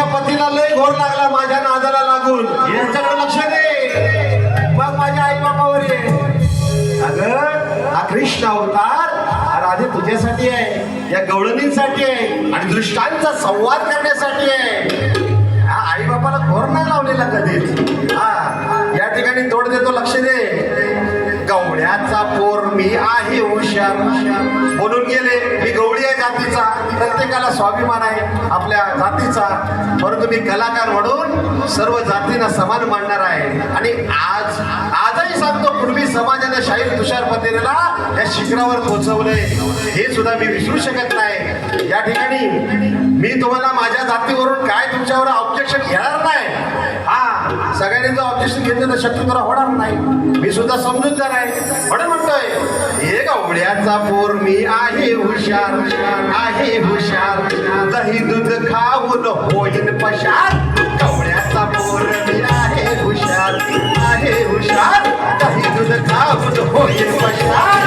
माझ्या पतीला लय घोर लागला माझ्या नादाला लागून. यांच्याकडे लक्ष दे. मग माझ्या आई बापावर ये. अगं हा कृष्ण अवतार राधे तुझ्यासाठी आहे. या गवळणींसाठी आहे. आणि दृष्टांचा संवाद करण्यासाठी आहे. हा आई बापाला घोर नाही लावलेला कधीच. हा या ठिकाणी तोड देतो लक्ष दे. गवळ्याचा पोर मी आहे हुशार. म्हणून गेले. मी गवळी आहे जातीचा. प्रत्येकाला स्वाभिमान आहे. आपल्या जातीचा. परंतु मी कलाकार म्हणून सर्व जातींना समान मानणार आहे. आणि आज आजही सांगतो पूर्वी समाजाने शाहीर तुषार पटेलला या शिखरावर पोहोचवलंय हे सुद्धा मी विसरू शकत नाही. या ठिकाणी मी तुम्हाला माझ्या जातीवरून काय तुमच्यावर ऑब्जेक्शन घेणार नाही. सगळ्यांनी जर ऑब्जेक्शन घेतलं तर शक्य तुला होणार नाही. मी सुद्धा समजूतदार आहे. म्हणून म्हणतोय हे गवड्याचा पोर मी आहे हुशार आहे हुशार. दही दूध खाऊन होईन पशार. कवड्याचा पोर मी आहे हुशार आहे हुशार. दही दूध खाऊन होईन पशार.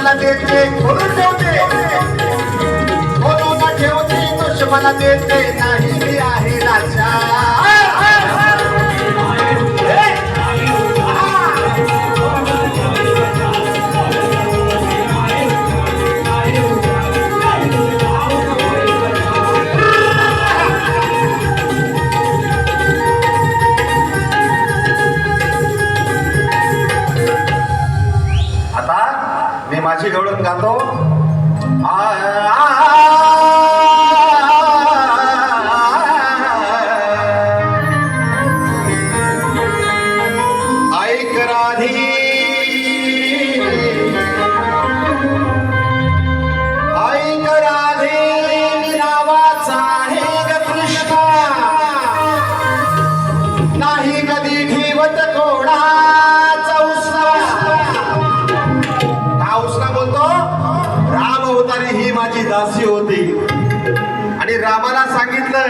दुश्मनाला देते खोलून ठेवते कोरोना ठेवते दुश्मनाला देते नाही मी आहे राजा. राम ही माझी दासी होती. आणि रामाला सांगितलं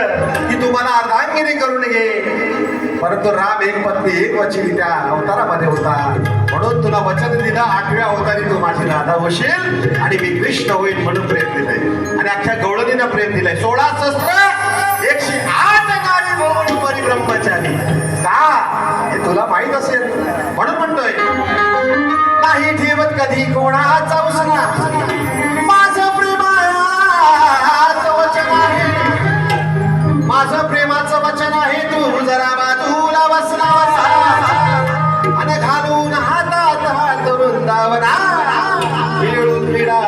की तुम्हाला अर्धांगिनी करून घे. परंतु राम एक पत्नी एक वचनी त्या अवतारामध्ये होता. म्हणून तुला वचन दिलं आठव्या अवतारी तू माझी राधा होशील आणि मी कृष्ण होईल म्हणून प्रेम दिलंय. आणि अख्ख्या गवळणीनं प्रेम दिलंय. सोळा शस्त्र एकशे आठ गाडी म्हणून परी ब्रह्मचारी. का? हे तुला माहीत असेल. म्हणून म्हणतोय नाही ठेवत कधी कोणाचा उसना. घालून हातात हात वृंदावना खेळून क्रीडा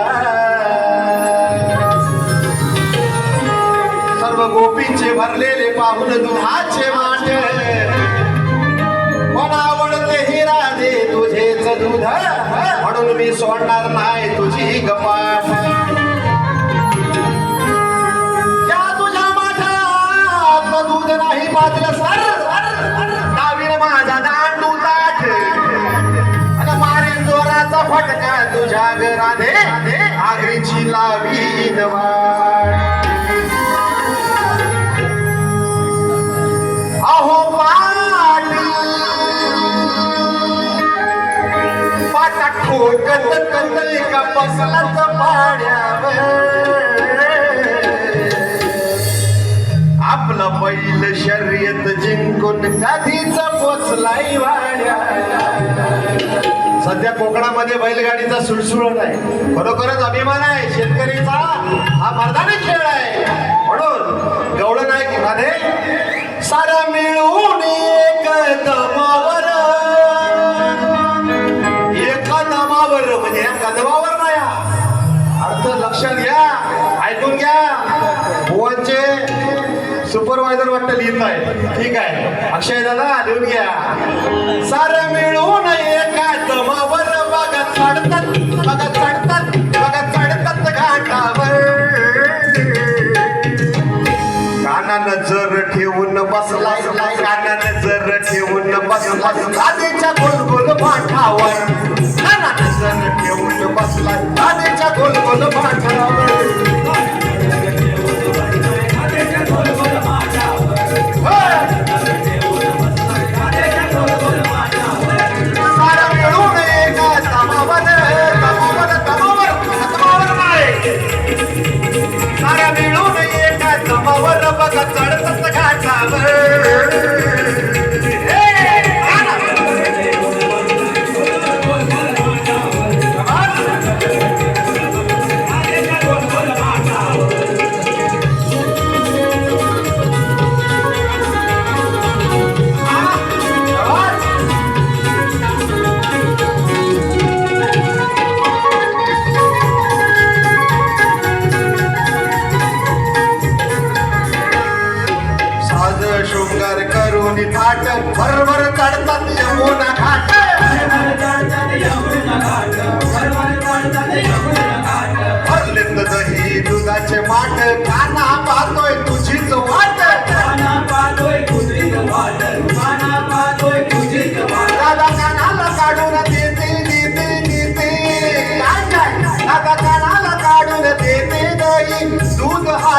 सर्व गोपीचे भरलेले पाहून दुधाचे वाटे. पण आवडते ही राधे तुझेच दूध. म्हणून मी सोडणार नाही तुझी गपाट. आगरीची लावी वाट. अहो पाटी पाटा ठोकत का एका बसलाच पाड्यावर आपलं बैल शर्यत जिंकून कधीच पोचलाय वाड्या सध्या कोकणामध्ये बैलगाडीचा सुळसुळत आहे. खरोखरच अभिमान आहे. शेतकरीचा हा मर्दानी खेळ आहे. म्हणून गवळ नाही की सारा मिळून एक दमावर. एका दमावर म्हणजे या कदमावर नाही अर्थ लक्षात घ्या ऐकून घ्या. सुपरवायझर वाटतं लिहित आहे ठीक आहे. अक्षय दादा लिहून घ्या. सार मिळून एका दमावर बघा चढतात बघा चढतात बघा चढतात घाटावर. काना नजर ठेवून बसलाय काना नजर ठेवून बसलाय आधीच्या गोल गोल पाठावर काना नजर ठेवून बसलाय आधीच्या गोल गोल पाठावर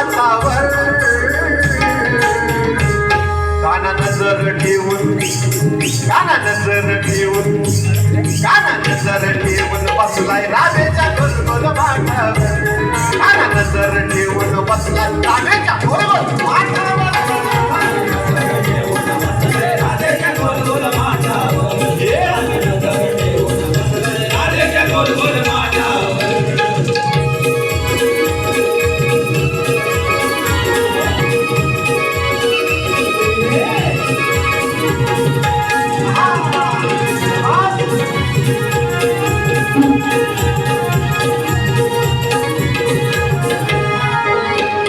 हातावर काना नजर ठेवून काना नजर ठेवून काना नजर ठेवून बसलाय राधेच्या गोलगोल मांडावर काना नजर ठेवून बसलाय राधेच्या गोलगोल मांडावर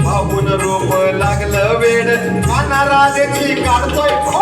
भाऊन रोप लागलं वेड. अनाराजेची काढतोय.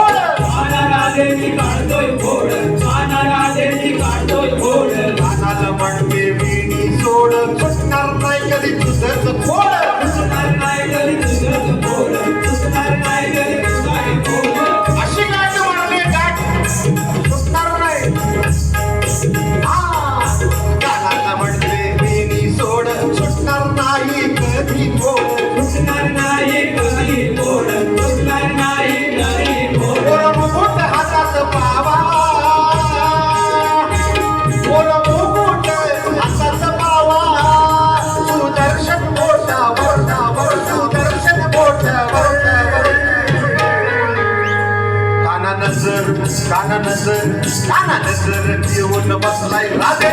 लहान नजर लहान नजर येऊन बसलाय राधे.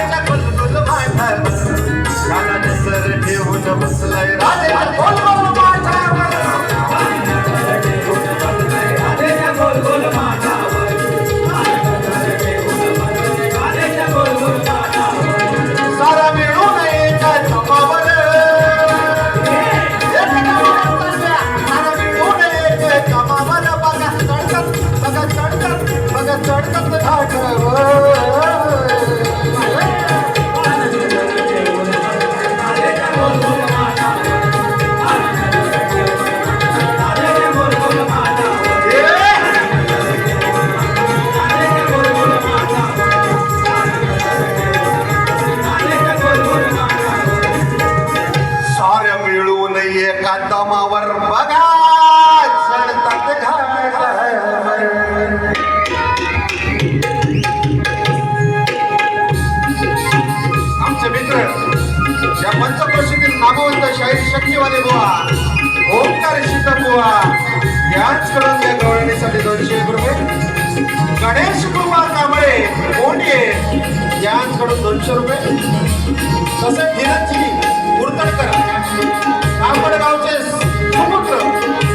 मित्र या पंचक्रोशीतील नामवंत शाहीर शक्तीवाले बुवा ओंकार शिका बुवा. यांचकडून या गवळणीसाठी दोनशे एक रुपये गणेश कुमार कांबळे मोठे यांचकडून दोनशे रुपये. तसेच धीरजी उरतडकर कांबडगावचे सुपुत्र